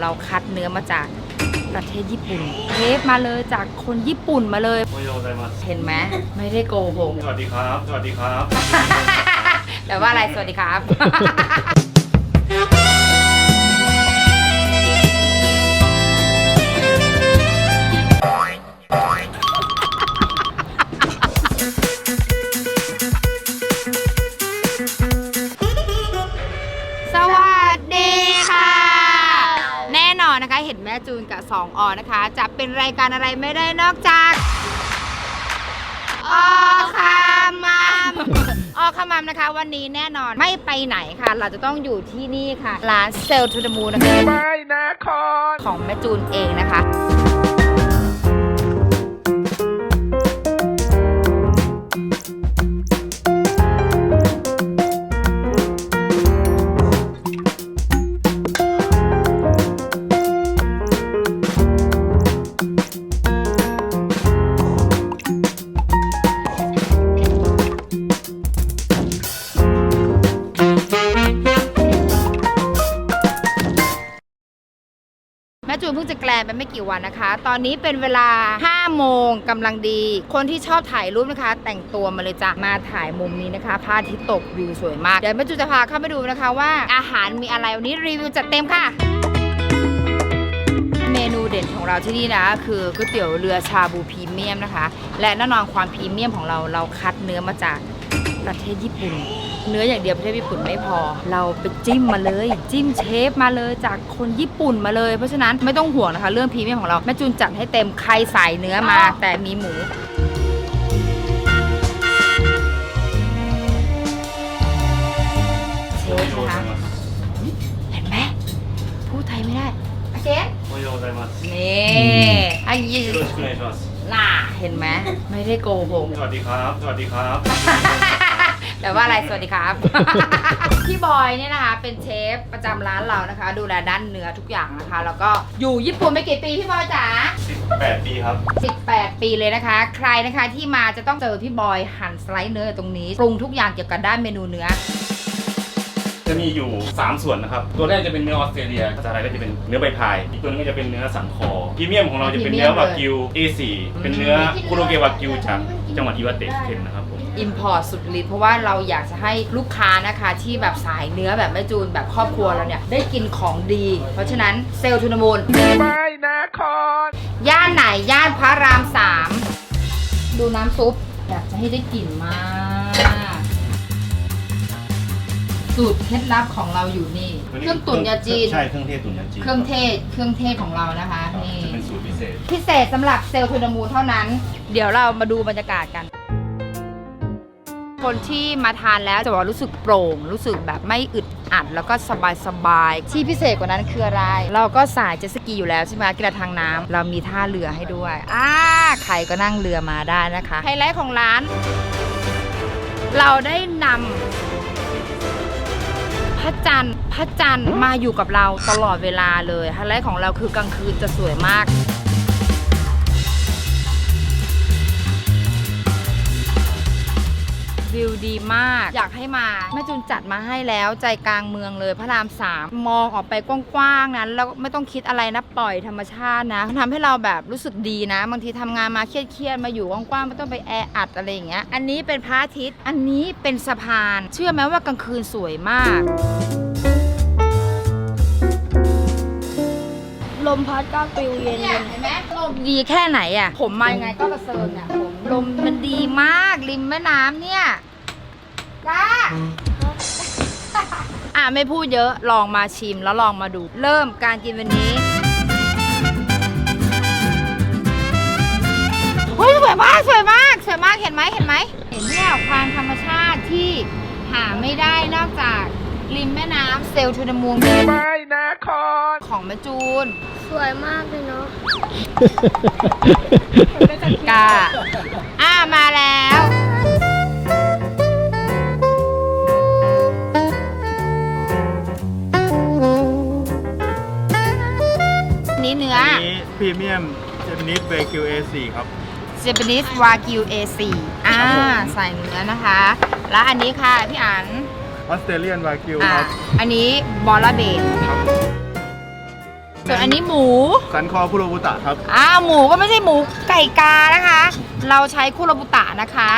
เราคัดเนื้อมาจากประเทศญี่ปุ่น เทปมาเลยจากคนญี่ปุ่นมาเลย โอโยไซมัสเห็นไหมไม่ได้โกหกสวัสดีครับ สวัสดีครับแต่ว่าอะไรสวัสดีครับ 2ออนะคะ จะเป็นรายการอะไรไม่ได้นอกจากออคามัมออคามัมนะคะ วันนี้แน่นอนไม่ไปไหนค่ะ เราจะต้องอยู่ที่นี่ค่ะร้านเซลทูดมูนะคะไม่นะครของแม่จูนเองนะคะ ไม่กี่วันนะคะ ตอนนี้เป็นเวลา 5 โมงกำลังดี คนที่ชอบถ่ายรูปนะคะ แต่งตัวมาเลยจ้ะมาถ่ายมุมนี้นะคะพระอาทิตย์ตกวิวสวยมาก เดี๋ยวแม่จูจะพาเข้าไปดูนะคะว่าอาหารมีอะไรวันนี้รีวิวจัดเต็มค่ะเมนูเด่นของเราที่นี่นะ คือก๋วยเตี๋ยวเรือชาบูพรีเมียมนะคะ และแน่นอนความพรีเมียมของเราเราคัดเนื้อมาจากประเทศญี่ปุ่น เนื้ออย่างเดียวประเทศญี่ปุ่นไม่พอ เราไปจิ้มมาเลย จิ้มเชฟมาเลยจากคนญี่ปุ่นมาเลย เพราะฉะนั้นไม่ต้องห่วงนะคะ เรื่องพรีเมียมของเราแม่จูนจัดให้เต็มใครใส่เนื้อมา แต่มีหมูเนะคะเห็นไหมพูดไทยไม่ได้เชฟおは。นี่ยิろしくお願い。น่าเห็นไหมไม่ได้โกหกสวัสดีครับ สวัสดีครับ แต่ว่าอะไรสวัสดีครับ พี่บอยเนี่ยนะคะ เป็นเชฟประจำร้านเรานะคะ ดูแลด้านเนื้อทุกอย่างนะคะ แล้วก็อยู่ญี่ปุ่นไม่กี่ปีพี่บอยจ๋า 18 ปีครับ 18 ปีเลยนะคะ ใครนะคะที่มาจะต้องเจอพี่บอยหั่นสไลด์เนื้ออยู่ตรงนี้ปรุงทุกอย่างเกี่ยวกับด้านเมนูเนื้อ จะมีอยู่ 3 ส่วนนะครับ ตัวแรกจะเป็นเนื้อออสเตรเลียภาษาไทยก็จะเป็นเนื้อใบพาย อีกตัวนึงก็จะเป็นเนื้อสันคอพรีเมียมของเราจะเป็นเนื้อวากิว A4 เป็นเนื้อคุโรเกวากิวจากจังหวัดอิวาเตะเคนนะครับผม อิมพอร์ตสุดฤทธิ์เพราะว่าเราอยากจะให้ลูกค้านะคะ ที่แบบสายเนื้อแบบแม่จูนแบบครอบครัวเราเนี่ย ได้กินของดี เพราะฉะนั้นเซลล์ทุนมูลไม่นะครย่านไหน ย่านพระรามสามดูน้ำซุปอยากจะให้ได้กลิ่นมาก สูตรเคล็ดลับของเราอยู่นี่เครื่องตุ๋นยาจีน ใช่เครื่องเทศตุ๋นยาจีนเครื่องเทศเครื่องเทศของเรานะคะครับนี่จะเป็นสูตรพิเศษ พิเศษสำหรับเซลล์ทุนมูลเท่านั้น เดี๋ยวเรามาดูบรรยากาศกัน คนที่มาทานแล้วจะบอกว่ารู้สึกโปร่ง รู้สึกแบบไม่อึดอัดแล้วก็สบายสบายๆที่พิเศษกว่านั้นคืออะไร เราก็สายเจ็ตสกีอยู่แล้วใช่ไหมกีฬาทางน้ำเรามีท่าเรือให้ด้วยอ่าใครก็นั่งเรือมาได้นะคะไฮไลท์ของร้าน เราได้นำพระจันทร์พระจันทร์มาอยู่กับเราตลอดเวลาเลยไฮไลท์ของเราคือกลางคืนจะสวยมาก วิวดีมาก อยากให้มาแม่จูนจัดมาให้แล้วใจกลางเมืองเลยพระรามสามมองออกไปกว้างๆนั้นแล้วไม่ต้องคิดอะไรนะปล่อยธรรมชาตินะทำให้เราแบบรู้สึกดีนะ บางทีทำงานมาเครียดๆมาอยู่กว้างๆไม่ต้องไปแออัดอะไรอย่างเงี้ยอันนี้เป็นพระอาทิตย์ อันนี้เป็นสะพาน เชื่อไหมว่ากลางคืนสวยมากลมพัดก็ปลิวเย็นเนี่ยเห็นไหมลมดีแค่ไหนอะ ผมมายังไงก็กระเซิงอะผมลมมันดีมากริมแม่น้ำเนี่ย จ้าอะไม่พูดเยอะลองมาชิมแล้วลองมาดู เริ่มการกินวันนี้เฮ้ยสวยมากสวยมากสวยมากเห็นไหมเห็นไหมเห็นเนี่ยความธรรมชาติที่หาไม่ได้นอกจากริมแม่น้ำเซลทูนมูลไม่นะครของแม่จูน สวยมากเลยเนาะกาอ่ามา รีเมียมเจแปนิสเบกิว A4 ครับ เจแปนิสวากิว A4 อ่าครับผม ใส่เนื้อนะคะ แล้วอันนี้ค่ะพี่อันออสเตรเลียนวากิวอ่าครับอันนี้บอลลาเบนครับส่วนอันนี้หมู สันคอคุโรบุตะครับอ้าวหมูก็ไม่ใช่หมูไก่กานะคะ เราใช้คุโรบุตะนะคะ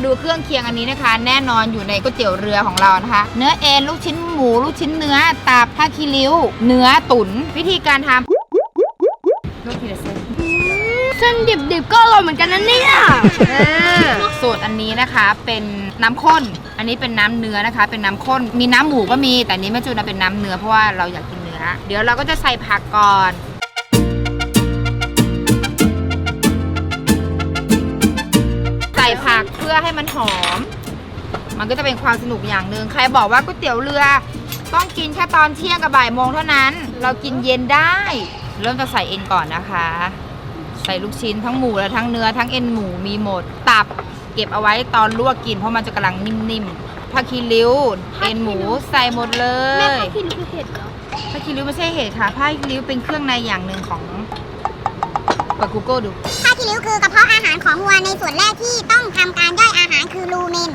มาดูเครื่องเคียงอันนี้นะคะ แน่นอนอยู่ในก๋วยเตี๋ยวเรือของเรานะคะ เนื้อเอ็นลูกชิ้นหมู ลูกชิ้นเนื้อตับผ้าคีริ้ว เนื้อตุ๋นวิธีการทำลูกทีละเส้นเส้นดิบๆก็อร่อยเหมือนกันนะเนี่ยเออสูตรอันนี้นะคะเป็นน้ำข้น อันนี้เป็นน้ำเนื้อนะคะ เป็นน้ำข้น มีน้ำหมูก็มี แต่อันนี้แม่จูนเอาเป็นน้ำเนื้อเพราะว่าเราอยากกินเนื้อ เดี๋ยวเราก็จะใส่ผักก่อนใส่ผักเพื่อให้มันหอม มันก็จะเป็นความสนุกอย่างหนึ่งใครบอกว่าก๋วยเตี๋ยวเรือ ต้องกินแค่ตอนเที่ยงกับบ่ายโมงเท่านั้น เรากินเย็นได้ เริ่มจะใส่เอ็นก่อนนะคะ ใส่ลูกชิ้นทั้งหมูและทั้งเนื้อทั้งเอ็นหมูมีหมดตับ เก็บเอาไว้ตอนลวกกินเพราะมันจะกำลังนิ่มๆผักคีริ้วเอ็นหมูใส่หมดเลแม่ยก็กินคือเห็ดเหรอผักคีริ้วไม่ใช่เห็ดค่ะผักคีริ้วเป็นเครื่องในอย่างหนึ่งของ เปิด Google ดูผ้าคีริ้วคือกระเพาะอาหารของวัวในส่วนแรกที่ต้องทำการย่อยอาหารคือลูเมน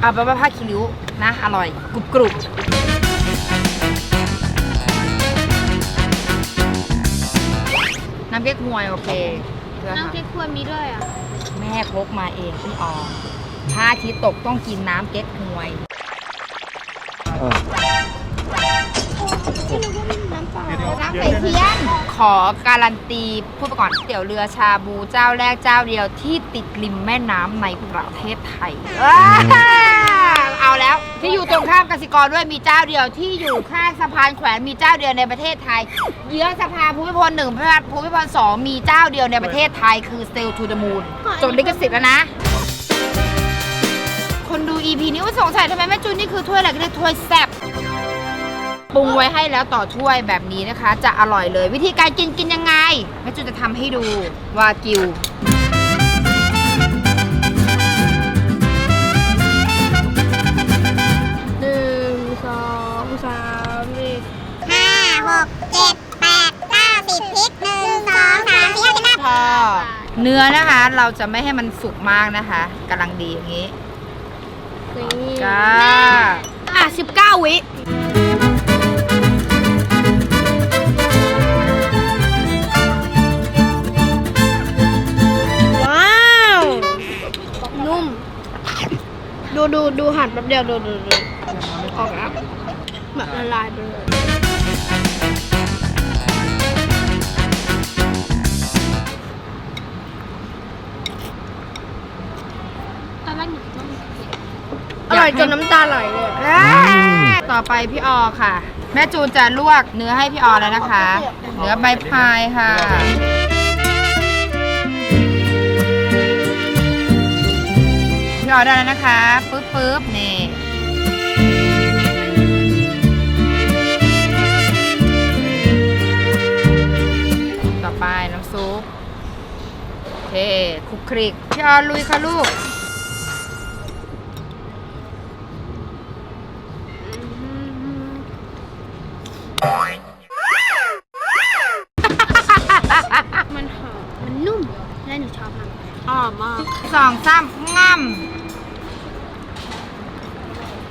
เอาไปนว่าผักคีริ้วนะ อร่อยกรุบกรุบน้ำเก๊กฮวยโอเคเพื่อน้ำค่ะเก๊กควรมีด้วยอะแม่พกมาเองพี่ออมพระอาทิตย์ตกต้องกินน้ำเก๊กฮวยน้ำเปล่าน้ำใส่เทียนข อการันตีพูดไปก่อนเตี๋ยวเรือชาบูเจ้าแรกเจ้าเดียวที่ติดริมแม่น้ำในประเทศไทยว้าวเอาแล้วที่อยู่ตรงข้ามกสิกรด้วยมีเจ้าเดียวที่อยู่ข้างสะพานแขวนมีเจ้าเดียวในประเทศไทย เยื้องสะพานภูมิพลหนึ่งพระภูมิพลสองมีเจ้าเดียวในประเทศไทยคือเซลทูดมูลจดลิขสิทธิ์แล้วนะคนดู EP นี้ว่าสงสัยทำไมแม่จูนนี่คือถ้วยอะไรก็เรียกถ้วยแซ่บ ปรุงไว้ให้แล้วต่อถ้วยแบบนี้นะคะ จะอร่อยเลย วิธีการกินกินยังไงแม่จูนจะทำให้ดูวากิวหนึ่งสองสามสี่ห้าหกเจ็ดแปดเก้าสิบพริกหนึ่งสองสามสี่ห้าสิบห้าพอเนื้อนะคะเราจะไม่ให้มันสุกมากนะคะกำลังดีอย่างนี้นี่จ้าอะสิบเก้าวิว้ ดูดูดูหั่นแป๊บเดียวดูดูดูออกแล้วแบบละลายไปเลยตอนแรกหนูต้องอร่อยจนน้ำตาไหลเลยต่อไปพี่ออค่ะ แม่จูนจะลวกเนื้อให้พี่ออแล้วนะคะ เนื้อใบพายค่ะ ออได้แล้วนะคะปึ๊บปึ๊บนี่ต่อไปน้ำซุปโอเคคลุกคลิกพี่ออลุยค่ะลูกมันหอม มันนุ่ม และหนูชอบมันอ๋อมากสองสามง่ำ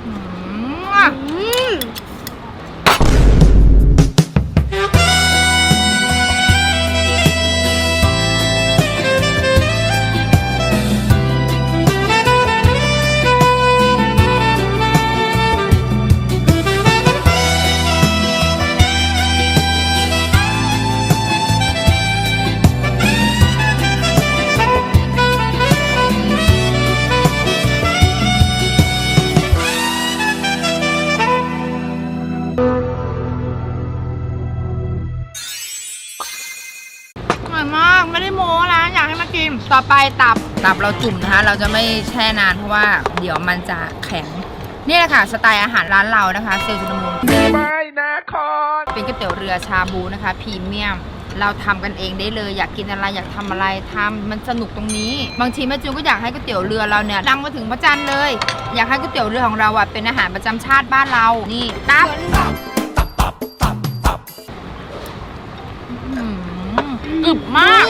อืม อืม ต่อไปตับตับเราจุ่มนะคะ เราจะไม่แช่นานเพราะว่าเดี๋ยวมันจะแข็งนี่แหละค่ะสไตล์อาหารร้านเรานะคะเซลล์จุนมูลไม่นะครเป็นก๋วยเตี๋ยวเรือชาบูนะคะพรีเมียมเราทำกันเองได้เลยอยากกินอะไรอยากทำอะไรทำมันสนุกตรงนี้ บางทีแม่จูนก็อยากให้ก๋วยเตี๋ยวเรือเราเนี่ยดังมาถึงพระจันทร์เลย อยากให้ก๋วยเตี๋ยวเรือของเราอะเป็นอาหารประจำชาติบ้านเรานี่ตับอืมอึบมาก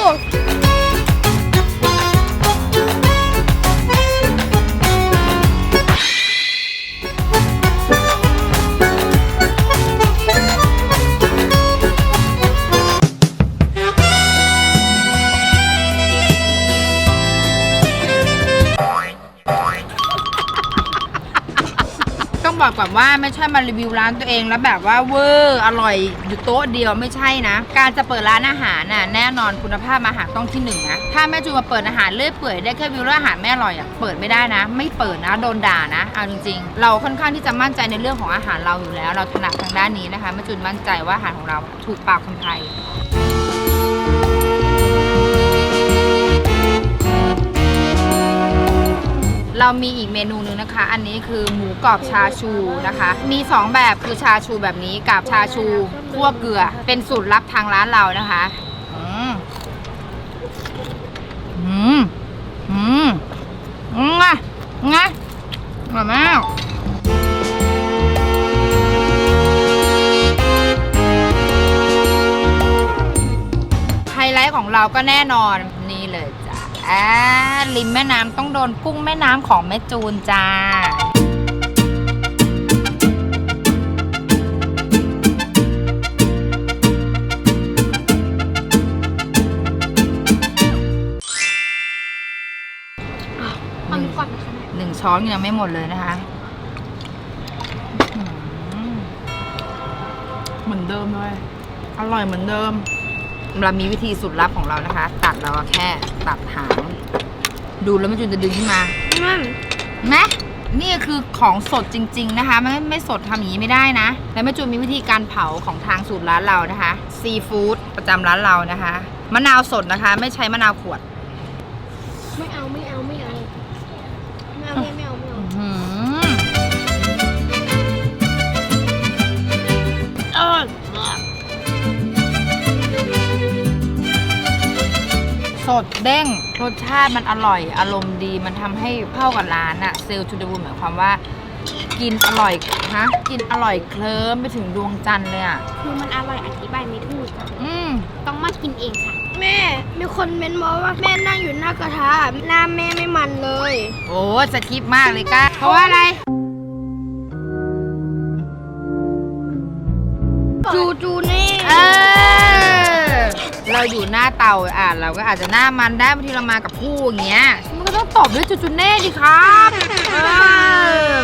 บอกก่อนว่าไม่ใช่มารีวิวร้านตัวเองแล้วแบบว่าเวอร์อร่อยอยู่โต๊ะเดียวไม่ใช่นะ การจะเปิดร้านอาหารน่ะแน่นอนคุณภาพอาหารต้องที่หนึ่งนะถ้าแม่จูมาเปิดอาหารเลื่อยเปื่อยได้แค่วิวแล้วอาหารไม่อร่อยอะเปิดไม่ได้นะ ไม่เปิดนะโดนด่านะเอาจริงๆ เราค่อนข้างที่จะมั่นใจในเรื่องของอาหารเราอยู่แล้ว เราถนัดทางด้านนี้นะคะแม่จูนมั่นใจว่าอาหารของเราถูกปากคนไทย เรามีอีกเมนูหนึงนะคะ อันนี้คือหมูกรอบชาชูนะคะ มี 2 แบบคือชาชูแบบนี้กับชาชูคั่วเกลือ เป็นสูตรลับทางร้านเรานะคะอืมอืมอืมอืมงะงะอร่อยมากไฮไลท์ของเราก็แน่นอน อ่าริมแม่น้ำต้องโดนกุ้งแม่น้ำของแม่จูนจ้าเอานี้ก่อนนะคะแม่หนึ่งช้อนยังไม่หมดเลยนะคะอื้อหือเหมือนเดิมเลย อร่อยเหมือนเดิม เรามีวิธีสุดลับของเรานะคะ ตัดเราแค่ตัดหาง ดูแล้วมันจุนจะดึงขึ้นมานั่นไหมนี่คือของสดจริง ๆ นะคะไม่ไม่สดทำอย่างนี้ไม่ได้นะ แล้วแม่จูนมีวิธีการเผาของทางสูตรร้านเรานะคะซีฟู้ดประจำร้านเรานะคะมะนาวสดนะคะ ไม่ใช้มะนาวขวด ไม่เอาไม่เอาไม่เอาไม่เอาไม่เอาไม่เอาอื้อหือเสดเด้งรสชาติมันอร่อย อารมณ์ดีมันทำให้เข้ากับร้านอะเซลทูดบูหมายความว่า กินอร่อยฮะกินอร่อยเคลิ้มไปถึงดวงจันทร์เลยอะคือมันอร่อยอธิบายไม่ถูกอืม ต้องมากินเองค่ะ แม่ มีคนเม้นบอกว่าแม่นั่งอยู่หน้ากระทะหน้าแม่ไม่มันเลย โอ้สคริปต์มากเลยก้าเพราะว่าอะไร จูจูนี่เออ เราอยู่หน้าเตาอะเราก็อาจจะหน้ามันได้บางทีเรามากับผู้อย่างเงี้ยมันก็ต้องตบด้วยจุจุเน่ดิครับเออ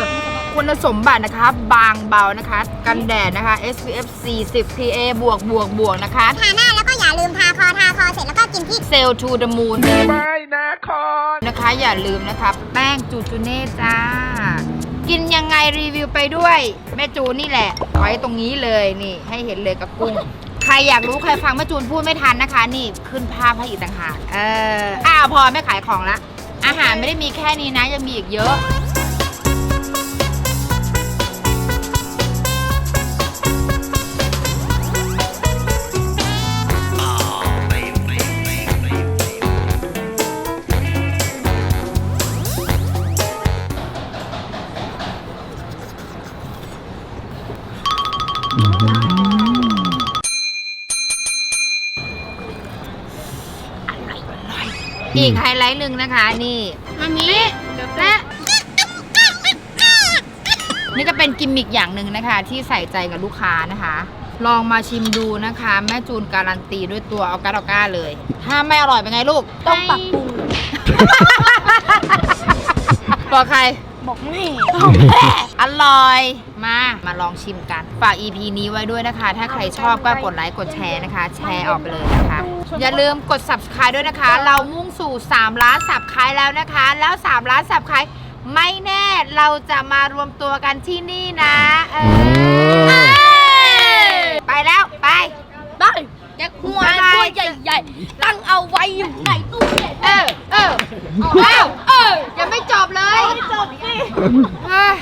คุณสมบัตินะคะบางเบานะคะ กันแดดนะคะ SPF 40 PA บวกบวกบวกนะคะทาหน้าแล้วก็อย่าลืมทาคอทาคอเสร็จแล้วก็กินพริกเซลทูเดอะมูนไม่นะคอนนะคะ อย่าลืมนะคะแป้งจูจูเน่จ้ากินยังไงรีวิวไปด้วย แม่จูนนี่แหละไว้ตรงนี้เลยนี่ ให้เห็นเลยกับกุ้งใค รอยากรู้ใครฟังแม่จูนพูดไม่ทันนะคะ นี่ขึ้นภาพให้อีกต่างหากเอออ้าวพอไม่ขายของละ อาหารไม่ได้มีแค่นี้นะยังมีอีกเยอะ อีกไฮไลท์หนึ่งนะคะนี่อันนี้และนี่ก็เป็นกิมมิคอย่างหนึ่งนะคะ ที่ใส่ใจกับลูกค้านะคะ ลองมาชิมดูนะคะ แม่จูนการันตีด้วยตัวออก้าออก้าเลย ถ้าไม่อร่อยเป็นไงลูก ต้องปรับปรุงบอกใครบอกแม่อร่อย มา มาลองชิมกัน ฝาก EP นี้ไว้ด้วยนะคะ ถ้าใครชอบก็กดไลค์กดแชร์นะคะ แชร์ออกไปเลยนะคะ อย่าลืมกด subscribe ด้วยนะคะ เรามุ่งสู่ 3 ล้าน subscribe แล้วนะคะ แล้ว 3 ล้าน subscribe ไม่แน่เราจะมารวมตัวกันที่นี่นะเออไปแล้วไป ได้แจ็คหัวตัวใหญ่ๆ ตั้งเอาไว้อยู่ในตู้เย็นเออเออเอาเออยังไม่จบเลยจบสิ เฮ้ย